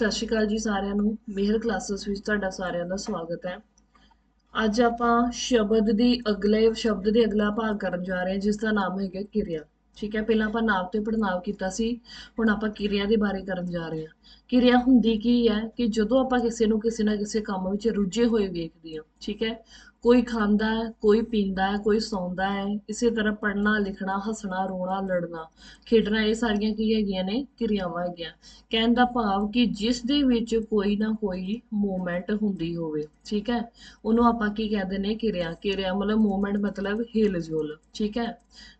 ਸਤਿ ਸ਼੍ਰੀ ਅਕਾਲ ਜੀ ਸਾਰਿਆਂ ਨੂੰ। ਮਿਹਰ ਕਲਾਸਿਸ ਵਿੱਚ ਤੁਹਾਡਾ ਸਾਰਿਆਂ ਦਾ ਸਵਾਗਤ ਹੈ। ਅੱਜ ਆਪਾਂ ਸ਼ਬਦ ਦੀ ਅਗਲੇ, ਸ਼ਬਦ ਦੇ ਅਗਲਾ ਭਾਗ ਕਰਨ ਜਾ ਰਹੇ ਹਾਂ, ਜਿਸ ਦਾ ਨਾਮ ਹੈਗਾ ਕਿਰਿਆ। ਠੀਕ ਹੈ, ਪਹਿਲਾਂ ਆਪਾਂ ਨਾਮ ਤੇ ਪੜਨਾਮ ਕੀਤਾ ਸੀ, ਹੁਣ ਆਪਾਂ ਕਿਰਿਆ ਦੇ ਬਾਰੇ ਕਰਨ ਜਾ ਰਹੇ ਹਾਂ। ਕਿਰਿਆ ਹੁੰਦੀ ਕੀ ਹੈ ਕਿ ਜਦੋਂ ਆਪਾਂ ਕਿਸੇ ਨੂੰ ਕਿਸੇ ਨਾ ਕਿਸੇ ਕੰਮ ਵਿੱਚ ਰੁੱਝੇ ਹੋਏ ਵੇਖਦੇ ਹਾਂ, ਠੀਕ ਹੈ ਕੋਈ ਖਾਂਦਾ ਹੈ, ਕੋਈ ਪੀਂਦਾ ਹੈ, ਕੋਈ ਸੌਂਦਾ ਹੈ, ਇਸੇ ਤਰ੍ਹਾਂ ਪੜ੍ਹਨਾ, ਲਿਖਣਾ, ਹੱਸਣਾ, ਰੋਣਾ, ਲੜਨਾ। ਖੇਡਣਾ ਇਹ ਸਾਰੀਆਂ ਕੀ ਹੈਗੀਆਂ ਨੇ? ਕਿਰਿਆਵਾਂ ਹੈਗੀਆਂ। ਕਹਿਣ ਦਾ ਭਾਵ ਕਿ ਜਿਸ ਦੇ ਵਿੱਚ ਕੋਈ ਨਾ ਕੋਈ ਮੂਵਮੈਂਟ ਹੁੰਦੀ ਹੋਵੇ, ਠੀਕ ਹੈ? ਉਹਨੂੰ ਆਪਾਂ ਕੀ ਕਹਿੰਦੇ ਨੇ? ਕਿਰਿਆ। ਕਿਰਿਆ ਮਤਲਬ ਮੂਵਮੈਂਟ ਮਤਲਬ ਹਿਲਜੁਲ, ਠੀਕ ਹੈ?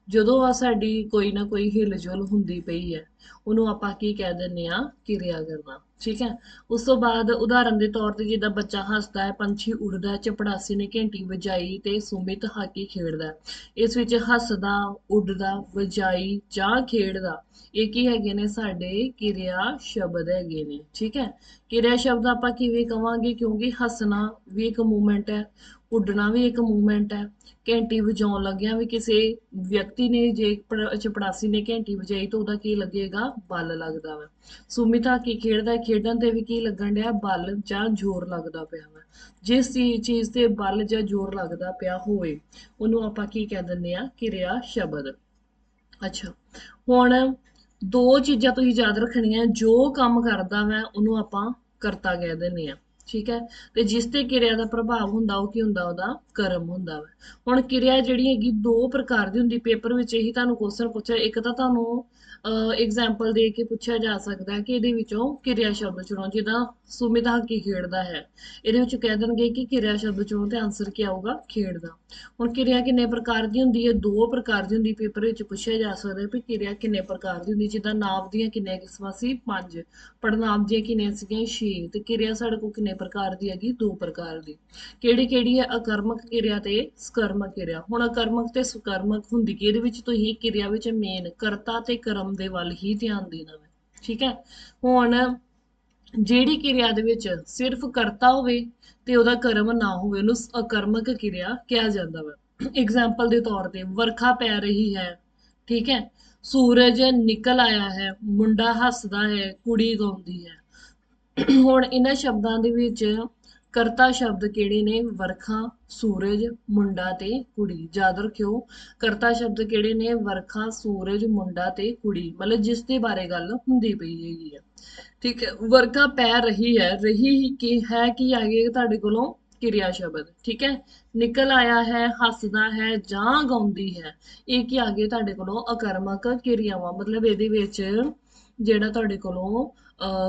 ਜਦੋਂ ਆ ਸਾਡੀ ਕੋਈ ਨਾ ਕੋਈ ਹਿਲਜੁਲ ਹੁੰਦੀ ਪਈ ਹੈ, ਉਹਨੂੰ ਆਪਾਂ ਕੀ ਕਹਿ ਦਿੰਦੇ ਆ ਕਿਰਿਆ ਕਰਨਾ। ਠੀਕ ਹੈ? ਉਸ ਤੋਂ ਬਾਅਦ ਉਦਾਹਰਨ ਦੇ ਤੌਰ ਤੇ ਜਿੱਦਾਂ ਬੱਚਾ ਹੱਸਦਾ ਹੈ, ਪੰਛੀ ਉੱਡਦਾ ਹੈ, ਚਪੜਾਸੀ ਨੇ ਘੰਟੀ ਵਜਾਈ ਤੇ ਸੁਮਿਤ ਹਾਕੀ ਖੇਡਦਾ ਹੈ। ਇਸ ਵਿੱਚ ਹੱਸਦਾ, ਉੱਡਦਾ, ਵਜਾਈ ਜਾਂ ਖੇਡਦਾ, ਇਹ ਕੀ ਹੈਗੇ ਨੇ? ਸਾਡੇ ਕਿਰਿਆ ਸ਼ਬਦ ਹੈਗੇ ਨੇ। ਠੀਕ ਹੈ? ਕਿਰਿਆ ਸ਼ਬਦ ਆਪਾਂ ਕਿਵੇਂ ਕਵਾਂਗੇ? ਕਿਉਂਕਿ ਹੱਸਣਾ ਵੀ ਇੱਕ ਮੂਵਮੈਂਟ ਹੈ। ਉੱਡਣਾ ਵੀ ਇੱਕ ਮੂਵਮੈਂਟ ਹੈ। ਘੰਟੀ ਵਜਾਉਣ ਲੱਗਿਆ ਵੀ ਕਿਸੇ ਵਿਅਕਤੀ ਨੇ ਜੇ ਪੜ- ਚਪੜਾਸੀ ਨੇ ਘੰਟੀ ਵਜਾਈ ਤਾਂ ਉਹਦਾ ਕੀ ਲੱਗੇਗਾ? ਬਲ ਲੱਗਦਾ ਵਾ। ਸੁਮਿਤਾ ਕੀ ਖੇਡਦਾ ਖੇਡਣ ਤੇ ਵੀ ਕੀ ਲੱਗਣ ਡਿਆ? ਬਲ ਜਾਂ ਜ਼ੋਰ ਲੱਗਦਾ ਪਿਆ ਵਾ। ਜਿਸ ਚੀ- ਚੀਜ਼ ਤੇ ਬਲ ਜਾਂ ਜ਼ੋਰ ਲੱਗਦਾ ਪਿਆ ਹੋਵੇ, ਉਹਨੂੰ ਆਪਾਂ ਕੀ ਕਹਿ ਦਿੰਦੇ ਆ ਕਿਰਿਆ ਸ਼ਬਦ। ਅੱਛਾ, ਹੁਣ ਦੋ ਚੀਜ਼ਾਂ ਤੁਸੀਂ ਯਾਦ ਰੱਖਣੀਆਂ। ਜੋ ਕੰਮ ਕਰਦਾ ਵਾ, ਉਹਨੂੰ ਆਪਾਂ ਕਰਤਾ ਕਹਿ ਦਿੰਦੇ ਆ ਠੀਕ ਹੈ? ਤੇ ਜਿਸ ਤੇ ਕਿਰਿਆ ਦਾ ਪ੍ਰਭਾਵ ਹੁੰਦਾ, ਉਹ ਕੀ ਹੁੰਦਾ? ਉਹਦਾ ਕਰਮ ਹੁੰਦਾ ਵਾ। ਹੁਣ ਕਿਰਿਆ ਜਿਹੜੀ ਹੈਗੀ, ਦੋ ਪ੍ਰਕਾਰ ਦੀ ਹੁੰਦੀ। ਪੇਪਰ ਵਿੱਚ ਇਹੀ ਤੁਹਾਨੂੰ ਕੁਐਸਚਨ ਪੁੱਛਿਆ। ਇੱਕ ਤਾਂ ਤੁਹਾਨੂੰ ਐਗਜ਼ਾਮਪਲ ਦੇ ਕੇ ਪੁੱਛਿਆ ਜਾ ਸਕਦਾ ਕਿ ਇਹਦੇ ਵਿੱਚੋਂ ਕਿਰਿਆ ਸ਼ਬਦ ਚੁਣੋ ਜਿੱਦਾਂ ਸੁਮਿਤ ਹਾਕੀ ਖੇਡਦਾ ਹੈ। ਇਹਦੇ ਵਿੱਚ ਕਹਿ ਦੇਣਗੇ ਕਿ ਕਿਰਿਆ ਸ਼ਬਦ ਚੁਣੋ ਤੇ ਆਨਸਰ ਕੀ ਆਊਗਾ? ਖੇਡਦਾ। ਹੁਣ ਕਿਰਿਆ ਕਿੰਨੇ ਪ੍ਰਕਾਰ ਦੀ ਹੁੰਦੀ ਹੈ? ਦੋ ਪ੍ਰਕਾਰ ਦੀ ਹੁੰਦੀ। ਪੇਪਰ ਵਿੱਚ ਪੁੱਛਿਆ ਜਾ ਸਕਦਾ ਹੈ ਵੀ ਕਿਰਿਆ ਕਿੰਨੇ ਪ੍ਰਕਾਰ ਦੀ ਹੁੰਦੀ। ਜਿੱਦਾਂ ਨਾਮ ਦੀਆਂ ਕਿੰਨੀਆਂ ਕਿਸਮਾਂ ਸੀ? ਪੰਜ। ਪੜਨਾਮ ਦੀਆਂ ਕਿੰਨੀਆਂ ਸੀਗੀਆਂ? ਛੇ। ਤੇ ਕਿਰਿਆ ਸਾਡੇ ਕੋਲ ਕਿੰਨੇ ਪ੍ਰਕਾਰ ਦੀ ਹੈਗੀ, ਦੋ ਪ੍ਰਕਾਰ ਦੀ। ਕਿਹੜੀ ਕਿਹੜੀ ਹੈ? ਅਕਰਮਕ ਕਿਰਿਆ ਤੇ ਸਕਰਮਕ ਕਿਰਿਆ। ਹੁਣ ਅਕਰਮਕ ਤੇ ਸਕਰਮਕ ਹੁੰਦੀ ਕਿ ਇਹਦੇ ਵਿੱਚ ਤੁਸੀਂ ਕਿਰਿਆ ਵਿੱਚ ਮੇਨ ਕਰਤਾ ਤੇ ਕਰਮ ਦੇ ਵੱਲ ਹੀ ਧਿਆਨ ਦੇਣਾ ਹੈ ਠੀਕ ਹੈ? ਹੁਣ ਜਿਹੜੀ ਕਿਰਿਆ ਦੇ ਵਿੱਚ ਸਿਰਫ ਕਰਤਾ ਹੋਵੇ ਤੇ ਉਹਦਾ ਕਰਮ ਨਾ ਹੋਵੇ, ਉਹਨੂੰ ਅਕਰਮਕ ਕਿਰਿਆ ਕਿਹਾ ਜਾਂਦਾ ਵਾ। ਐਗਜ਼ਾਮਪਲ ਦੇ ਤੌਰ ਤੇ ਵਰਖਾ ਪੈ ਰਹੀ ਹੈ। ਠੀਕ ਹੈ? ਸੂਰਜ ਨਿਕਲ ਆਇਆ ਹੈ, ਮੁੰਡਾ ਹੱਸਦਾ ਹੈ, ਕੁੜੀ ਗਾਉਂਦੀ ਹੈ। ਹੁਣ ਇਹਨਾਂ ਸ਼ਬਦਾਂ ਦੇ ਵਿੱਚ ਕਰਤਾ ਸ਼ਬਦ ਕਿਹੜੇ ਨੇ? ਵਰਖਾ, ਸੂਰਜ, ਮੁੰਡਾ ਤੇ ਕੁੜੀ। ਯਾਦ ਰੱਖਿਓ, ਕਰਤਾ ਸ਼ਬਦ ਕਿਹੜੇ ਨੇ? ਵਰਖਾ, ਸੂਰਜ, ਮੁੰਡਾ ਤੇ ਕੁੜੀ। ਮਤਲਬ ਜਿਸ ਦੇ ਬਾਰੇ ਗੱਲ ਹੁੰਦੀ ਪਈ ਹੈਗੀ ਆ। ਠੀਕ ਹੈ, ਵਰਖਾ ਪੈ ਰਹੀ ਹੈ। ਰਹੀ ਕੀ ਹੈ, ਕੀ ਆ ਆਗੇ ਤੁਹਾਡੇ ਕੋਲੋਂ? ਕਿਰਿਆ ਸ਼ਬਦ। ਠੀਕ ਹੈ, ਨਿਕਲ ਆਇਆ ਹੈ, ਹੱਸਦਾ ਹੈ, ਜਾਂ ਗਾਉਂਦੀ ਹੈ। ਇਹ ਕੀ ਆ ਆਗੇ ਤੁਹਾਡੇ ਕੋਲੋਂ? ਅਕਰਮਕ ਕਿਰਿਆਵਾਂ। ਮਤਲਬ ਇਹਦੇ ਵਿੱਚ ਜਿਹੜਾ ਤੁਹਾਡੇ ਕੋਲੋਂ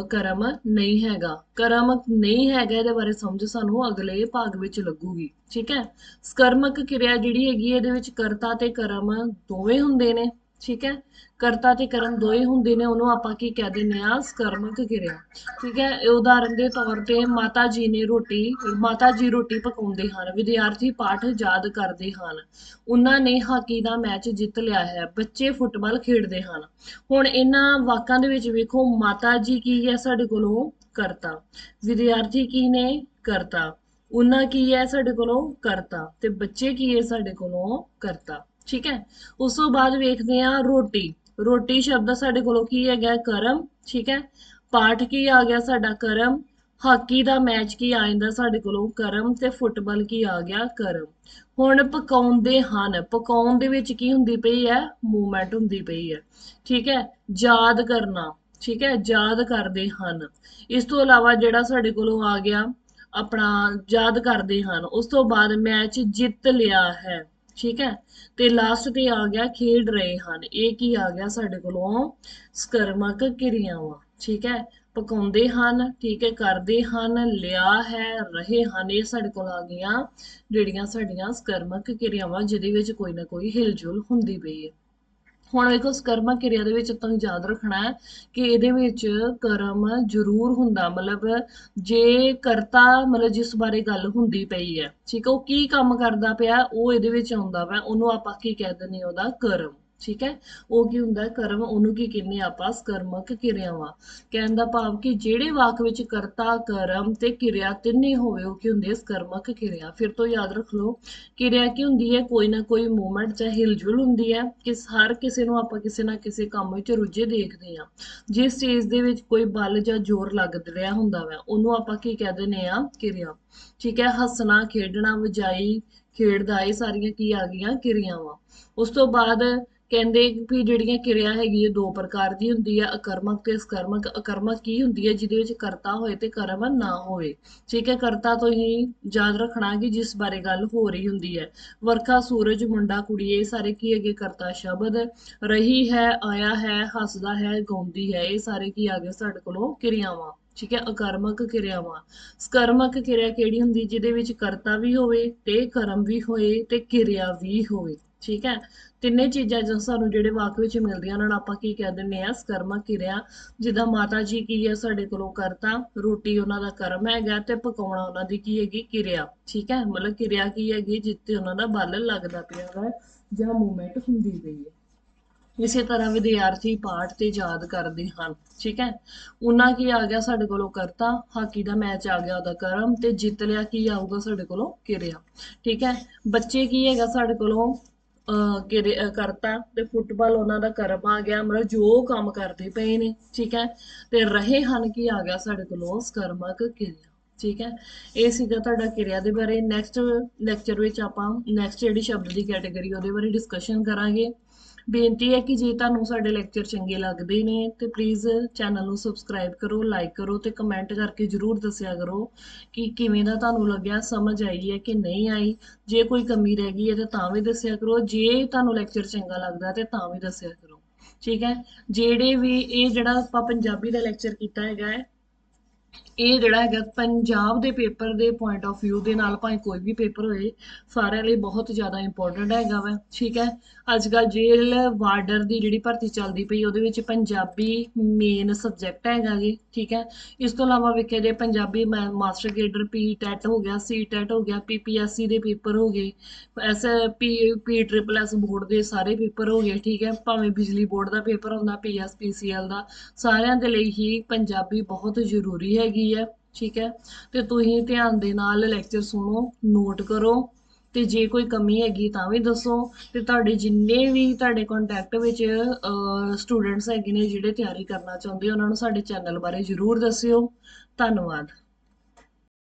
ਕਰਮ ਨਹੀਂ ਹੈਗਾ। ਕਰਮਕ ਨਹੀਂ ਹੈਗਾ ਇਹਦੇ ਬਾਰੇ ਸਮਝ ਸਾਨੂੰ ਅਗਲੇ ਭਾਗ ਵਿੱਚ ਲੱਗੂਗੀ, ਠੀਕ ਹੈ? ਸਕਰਮਕ ਕਿਰਿਆ ਜਿਹੜੀ ਹੈਗੀ ਇਹਦੇ ਵਿੱਚ ਕਰਤਾ ਤੇ ਕਰਮ ਦੋਵੇਂ ਹੁੰਦੇ ਨੇ। ਠੀਕ ਹੈ? ਕਰਤਾ ਤੇ ਕਰਮ ਦੋਵੇਂ ਹੁੰਦੇ ਨੇ, ਉਹਨੂੰ ਆਪਾਂ ਕੀ ਕਹਿ ਦਿੰਦੇ ਆ ਸਕਰਮਕ ਕਿਰਿਆ। ਠੀਕ ਹੈ? ਇਹ ਉਦਾਹਰਨ ਦੇ ਤੌਰ ਤੇ ਮਾਤਾ ਜੀ ਨੇ ਰੋਟੀ, ਮਾਤਾ ਜੀ ਰੋਟੀ ਪਕਾਉਂਦੇ ਹਨ, ਵਿਦਿਆਰਥੀ ਪਾਠ ਯਾਦ ਕਰਦੇ ਹਨ। ਉਹਨਾਂ ਨੇ ਹਾਕੀ ਦਾ ਮੈਚ ਜਿੱਤ ਲਿਆ ਹੈ, ਬੱਚੇ ਫੁੱਟਬਾਲ ਖੇਡਦੇ ਹਨ। ਹੁਣ ਇਹਨਾਂ ਵਾਕਾਂ ਦੇ ਵਿੱਚ ਵੇਖੋ, ਮਾਤਾ ਜੀ ਕੀ ਹੈ ਸਾਡੇ ਕੋਲੋਂ? ਕਰਤਾ। ਵਿਦਿਆਰਥੀ ਕੀ ਨੇ? ਕਰਤਾ। ਉਹਨਾਂ ਕੀ ਹੈ ਸਾਡੇ ਕੋਲੋਂ? ਕਰਤਾ। ਤੇ ਬੱਚੇ ਕੀ ਹੈ ਸਾਡੇ ਕੋਲੋਂ? ਕਰਤਾ। ਠੀਕ ਹੈ? ਉਸ ਤੋਂ ਬਾਅਦ ਵੇਖਦੇ ਹਾਂ ਰੋਟੀ। ਰੋਟੀ ਸ਼ਬਦ ਸਾਡੇ ਕੋਲੋਂ ਕੀ ਹੈਗਾ ਕਰਮ, ਠੀਕ ਹੈ? ਪਾਠ ਕੀ ਆ ਗਿਆ ਸਾਡਾ ਕਰਮ? ਹਾਕੀ ਦਾ ਮੈਚ ਕੀ ਆ ਜਾਂਦਾ ਸਾਡੇ ਕੋਲੋਂ? ਕਰਮ ਤੇ ਫੁੱਟਬਾਲ ਕੀ ਆ ਗਿਆ? ਕਰਮ। ਹੁਣ ਪਕਾਉਂਦੇ ਹਨ। ਪਕਾਉਣ ਦੇ ਵਿੱਚ ਕੀ ਹੁੰਦੀ ਪਈ ਹੈ? ਮੂਵਮੈਂਟ ਹੁੰਦੀ ਪਈ ਹੈ। ਠੀਕ ਹੈ? ਯਾਦ ਕਰਨਾ। ਠੀਕ ਹੈ? ਯਾਦ ਕਰਦੇ ਹਨ। ਇਸ ਤੋਂ ਇਲਾਵਾ ਜਿਹੜਾ ਸਾਡੇ ਕੋਲੋਂ ਆ ਗਿਆ, ਆਪਣਾ ਯਾਦ ਕਰਦੇ ਹਨ। ਉਸ ਤੋਂ ਬਾਅਦ ਮੈਚ ਜਿੱਤ ਲਿਆ ਹੈ। ਠੀਕ ਹੈ? ਤੇ ਲਾਸਟ ਤੇ ਆ ਗਿਆ ਖੇਡ ਰਹੇ ਹਨ। ਇਹ ਕੀ ਆ ਗਿਆ ਸਾਡੇ ਕੋਲੋਂ? ਸਕਰਮਕ ਕਿਰਿਆਵਾਂ। ਠੀਕ ਹੈ? ਪਕਾਉਂਦੇ ਹਨ, ਠੀਕ ਹੈ? ਕਰਦੇ ਹਨ, ਲਿਆ ਹੈ, ਰਹੇ ਹਨ। ਇਹ ਸਾਡੇ ਕੋਲ ਆ ਗਈਆਂ ਜਿਹੜੀਆਂ ਸਾਡੀਆਂ ਸਕਰਮਕ ਕਿਰਿਆਵਾਂ, ਜਿਹਦੇ ਵਿੱਚ ਕੋਈ ਨਾ ਕੋਈ ਹਿਲਜੁਲ ਹੁੰਦੀ ਪਈ ਹੈ। ਹੁਣ ਵੇਖੋ ਕਰਮਾ ਕਿਰਿਆ ਦੇ ਵਿੱਚ ਤੁਹਾਨੂੰ ਯਾਦ ਰੱਖਣਾ ਹੈ ਕਿ ਇਹਦੇ ਵਿੱਚ ਕਰਮ ਜ਼ਰੂਰ ਹੁੰਦਾ, ਮਤਲਬ ਜੇ ਕਰਤਾ, ਮਤਲਬ ਜਿਸ ਬਾਰੇ ਗੱਲ ਹੁੰਦੀ ਪਈ ਹੈ, ਠੀਕ ਹੈ, ਉਹ ਕੀ ਕੰਮ ਕਰਦਾ ਪਿਆ, ਉਹ ਇਹਦੇ ਵਿੱਚ ਆਉਂਦਾ ਵਾ, ਉਹਨੂੰ ਆਪਾਂ ਕੀ ਕਹਿ ਦਿੰਦੇ ਹਾਂ ਉਹਦਾ ਕਰਮ। ਠੀਕ ਹੈ? ਉਹ ਕੀ ਹੁੰਦਾ, ਕਰਮ ਉਹਨੂੰ ਕੀ ਕਹਿੰਦੇ ਆਪਾਂ? ਸਕਰਮਕ ਕਿਰਿਆਵਾਂ। ਕਹਿਣ ਦਾ ਭਾਵ ਕਿ ਜਿਹੜੇ ਵਾਕ ਵਿੱਚ ਕਰਤਾ, ਕਰਮ ਤੇ ਕਿਰਿਆ ਤਿੰਨੇ ਹੋਵੇ, ਉਹ ਕੀ ਹੁੰਦੀ ਸਕਰਮਕ ਕਿਰਿਆ। ਫਿਰ ਤੋਂ ਯਾਦ ਰੱਖ ਲਓ, ਕਿਰਿਆ ਕੀ ਹੁੰਦੀ ਹੈ? ਕੋਈ ਨਾ ਕੋਈ ਮੂਵਮੈਂਟ ਜਾਂ ਹਿਲਜੁਲ ਹੁੰਦੀ ਹੈ ਕਿ ਹਰ ਕਿਸੇ ਨੂੰ ਆਪਾਂ ਕਿਸੇ ਨਾ ਕਿਸੇ ਕੰਮ ਵਿੱਚ ਰੁੱਝੇ ਦੇਖਦੇ ਹਾਂ। ਜਿਸ ਚੀਜ਼ ਦੇ ਵਿੱਚ ਕੋਈ ਬਲ ਜਾਂ ਜ਼ੋਰ ਲੱਗ ਰਿਹਾ ਹੁੰਦਾ ਵਾ, ਉਹਨੂੰ ਆਪਾਂ ਕੀ ਕਹਿ ਦਿੰਦੇ ਆ ਕਿਰਿਆ। ਠੀਕ ਹੈ? ਹੱਸਣਾ, ਖੇਡਣਾ, ਵਜਾਈ ਖੇਡਦਾ ਇਹ ਸਾਰੀਆਂ ਕੀ ਆ ਗਈਆਂ, ਕਿਰਿਆਵਾਂ। ਉਸ ਤੋਂ ਬਾਅਦ ਕਹਿੰਦੇ ਵੀ ਜਿਹੜੀਆਂ ਕਿਰਿਆ ਹੈਗੀ ਹੈ ਦੋ ਪ੍ਰਕਾਰ ਦੀ ਹੁੰਦੀ ਹੈ ਅਕਰਮਕ ਤੇ ਸਕਰਮਕ ਅਕਰਮਕ ਕੀ ਹੁੰਦੀ ਹੈ ਜਿਹਦੇ ਵਿੱਚ ਕਰਤਾ ਹੋਏ ਤੇ ਕਰਮ ਨਾ ਹੋਵੇ ਠੀਕ ਹੈ, ਕਰਤਾ ਤੋਂ ਹੀ ਯਾਦ ਰੱਖਣਾ ਕਿ ਜਿਸ ਬਾਰੇ ਗੱਲ ਹੋ ਰਹੀ ਹੁੰਦੀ ਹੈ। ਵਰਖਾ, ਸੂਰਜ, ਮੁੰਡਾ, ਕੁੜੀ, ਇਹ ਸਾਰੇ ਕੀ ਹੈਗੇ? ਕਰਤਾ ਸ਼ਬਦ। ਰਹੀ ਹੈ, ਆਇਆ ਹੈ, ਹੱਸਦਾ ਹੈ, ਗਾਉਂਦੀ ਹੈ, ਇਹ ਸਾਰੇ ਕੀ ਆ ਗਏ ਸਾਡੇ ਕੋਲੋਂ ਕਿਰਿਆਵਾਂ। ਠੀਕ ਹੈ, ਅਕਰਮਕ ਕਿਰਿਆਵਾਂ। ਸਕਰਮਕ ਕਿਰਿਆ ਕਿਹੜੀ ਹੁੰਦੀ? ਜਿਹਦੇ ਵਿੱਚ ਕਰਤਾ ਵੀ ਹੋਵੇ ਤੇ ਕਰਮ ਵੀ ਹੋਏ ਤੇ ਕਿਰਿਆ ਵੀ ਹੋਵੇ। ਠੀਕ ਹੈ, ਤਿੰਨੇ ਚੀਜ਼ਾਂ ਜੋ ਸਾਨੂੰ ਜਿਹੜੇ ਵਾਕ ਵਿੱਚ ਮਿਲਦੀਆਂ ਉਹਨਾਂ ਨੂੰ ਆਪਾਂ ਕੀ ਕਹਿ ਦਿੰਦੇ ਆ ਸਕਰਮਕ ਕਿਰਿਆ। ਜਿੱਦਾਂ ਮਾਤਾ ਜੀ ਕੀ ਹੈ, ਸਾਡੇ ਕੋਲੋਂ ਕਰਤਾ, ਰੋਟੀ ਉਹਨਾਂ ਦਾ ਕਰਮ ਹੈਗਾ ਤੇ ਪਕਾਉਣਾ ਉਹਨਾਂ ਦੀ ਕੀ ਹੈਗੀ? ਕਿਰਿਆ। ਠੀਕ ਹੈ, ਮਤਲਬ ਕਿਰਿਆ ਕੀ ਹੈਗੀ? ਜਿੱਤੇ ਉਹਨਾਂ ਦਾ ਬਲ ਲੱਗਦਾ ਪਿਆ ਵਾ ਜਾਂ ਮੂਵਮੈਂਟ ਹੁੰਦੀ ਪਈ ਹੈ। ਇਸੇ ਤਰ੍ਹਾਂ ਵਿਦਿਆਰਥੀ ਪਾਠ ਤੇ ਯਾਦ ਕਰਦੇ ਹਨ, ਠੀਕ ਹੈ? ਉਹਨਾਂ ਕੀ ਆ ਗਿਆ ਸਾਡੇ ਕੋਲੋਂ ਕਰਤਾ? ਹਾਕੀ ਦਾ ਮੈਚ ਆ ਗਿਆ ਉਹਦਾ ਕਰਮ ਤੇ ਜਿੱਤ ਲਿਆ, ਕੀ ਆਊਗਾ ਸਾਡੇ ਕੋਲੋਂ? ਕਿਰਿਆ, ਠੀਕ ਹੈ? ਬੱਚੇ ਕੀ ਹੈਗਾ ਸਾਡੇ ਕੋਲੋਂ? ਕਰਤਾ ਤੇ ਫੁੱਟਬਾਲ ਉਹਨਾਂ ਦਾ ਕਰਮ ਆ ਗਿਆ, ਮਤਲਬ ਜੋ ਕੰਮ ਕਰਦੇ ਪਏ ਨੇ, ਠੀਕ ਹੈ? ਤੇ ਰਹੇ ਹਨ ਕੀ ਆ ਗਿਆ ਸਾਡੇ ਕੋਲੋਂ? ਸਕਰਮਕ ਕਿਰਿਆ, ਠੀਕ ਹੈ? ਇਹ ਸੀਗਾ ਤੁਹਾਡਾ ਕਿਰਿਆ ਦੇ ਬਾਰੇ। ਨੈਕਸਟ ਲੈਕਚਰ ਵਿੱਚ ਆਪਾਂ ਨੈਕਸਟ ਜਿਹੜੀ ਸ਼ਬਦ ਦੀ ਕੈਟਾਗਰੀ ਉਹਦੇ ਬਾਰੇ ਡਿਸਕਸ਼ਨ ਕਰਾਂਗੇ। ਬੇਨਤੀ ਹੈ ਕਿ ਜੇ ਤੁਹਾਨੂੰ ਸਾਡੇ ਲੈਕਚਰ ਚੰਗੇ ਲੱਗਦੇ ਨੇ, ਤੇ ਪਲੀਜ਼ ਚੈਨਲ ਨੂੰ ਸਬਸਕ੍ਰਾਈਬ ਕਰੋ ਲਾਈਕ ਕਰੋ ਤੇ ਕਮੈਂਟ ਕਰਕੇ ਜਰੂਰ ਦੱਸਿਆ ਕਰੋ ਕਿ ਕਿਵੇਂ ਦਾ ਤੁਹਾਨੂੰ ਲੱਗਿਆ, ਸਮਝ ਆਈ ਹੈ ਕਿ ਨਹੀਂ ਆਈ। ਜੇ ਕੋਈ ਕਮੀ ਰਹਿ ਗਈ ਹੈ ਤਾਂ ਤਾਂ ਵੀ ਦੱਸਿਆ ਕਰੋ, ਜੇ ਤੁਹਾਨੂੰ ਲੈਕਚਰ ਚੰਗਾ ਲੱਗਦਾ ਤੇ ਤਾਂ ਵੀ ਦੱਸਿਆ ਕਰੋ। ਠੀਕ ਹੈ? ਜਿਹੜੇ ਵੀ ਇਹ ਜਿਹੜਾ ਆਪਾਂ ਪੰਜਾਬੀ ਦਾ ਲੈਕਚਰ ਕੀਤਾ ਹੈਗਾ ਹੈ ਇਹ ਜਿਹੜਾ ਹੈਗਾ ਪੰਜਾਬ ਦੇ ਪੇਪਰ ਦੇ ਪੁਆਇੰਟ ਆਫ View ਦੇ ਨਾਲ ਭਾਵੇਂ ਕੋਈ ਵੀ ਪੇਪਰ ਹੋਏ, ਸਾਰਿਆਂ ਲਈ ਬਹੁਤ ਜ਼ਿਆਦਾ ਇੰਪੋਰਟੈਂਟ ਹੈਗਾ ਵਾ, ਠੀਕ ਹੈ? ਅੱਜ ਕੱਲ ਜੇਲ੍ਹ, ਵਾਰਡਰ ਦੀ ਜਿਹੜੀ ਭਰਤੀ ਚੱਲਦੀ ਪਈ, ਉਹਦੇ ਵਿੱਚ ਪੰਜਾਬੀ ਮੇਨ ਸਬਜੈਕਟ ਹੈਗਾ ਜੀ, ਠੀਕ ਹੈ? ਇਸ ਤੋਂ ਇਲਾਵਾ ਵੇਖਿਆ ਜੇ Punjabi master cadre P TET ਹੋ ਗਿਆ ਸੀ ਟੈਟ ਹੋ ਗਿਆ ਪੀਪੀਐਸਸੀ ਦੇ ਪੇਪਰ ਹੋ ਗਏ S P P triple S board ਦੇ ਸਾਰੇ ਪੇਪਰ ਹੋ ਗਏ, ਠੀਕ ਹੈ? ਭਾਵੇਂ ਬਿਜਲੀ ਬੋਰਡ ਦਾ ਪੇਪਰ ਹੁੰਦਾ ਪੀਐਸਪੀਸੀਐਲ ਦਾ, ਸਾਰਿਆਂ ਦੇ ਲਈ ਹੀ ਪੰਜਾਬੀ ਬਹੁਤ ਜ਼ਰੂਰੀ ਹੈ ਹੈਗੀ ਹੈ ਠੀਕ ਹੈ? ਤੇ ਤੁਸੀਂ ਧਿਆਨ ਦੇ ਨਾਲ ਲੈਕਚਰ ਸੁਣੋ ਨੋਟ ਕਰੋ, ਤੇ ਜੇ ਕੋਈ ਕਮੀ ਹੈਗੀ ਤਾਂ ਵੀ ਦੱਸੋ, ਤੇ ਤੁਹਾਡੇ ਜਿੰਨੇ ਵੀ ਤੁਹਾਡੇ ਕੰਟੈਕਟ ਵਿੱਚ ਸਟੂਡੈਂਟਸ ਹੈਗੇ ਨੇ ਜਿਹੜੇ ਤਿਆਰੀ ਕਰਨਾ ਚਾਹੁੰਦੇ ਉਹਨਾਂ ਨੂੰ ਸਾਡੇ ਚੈਨਲ ਬਾਰੇ ਜਰੂਰ ਦੱਸਿਓ। ਧੰਨਵਾਦ।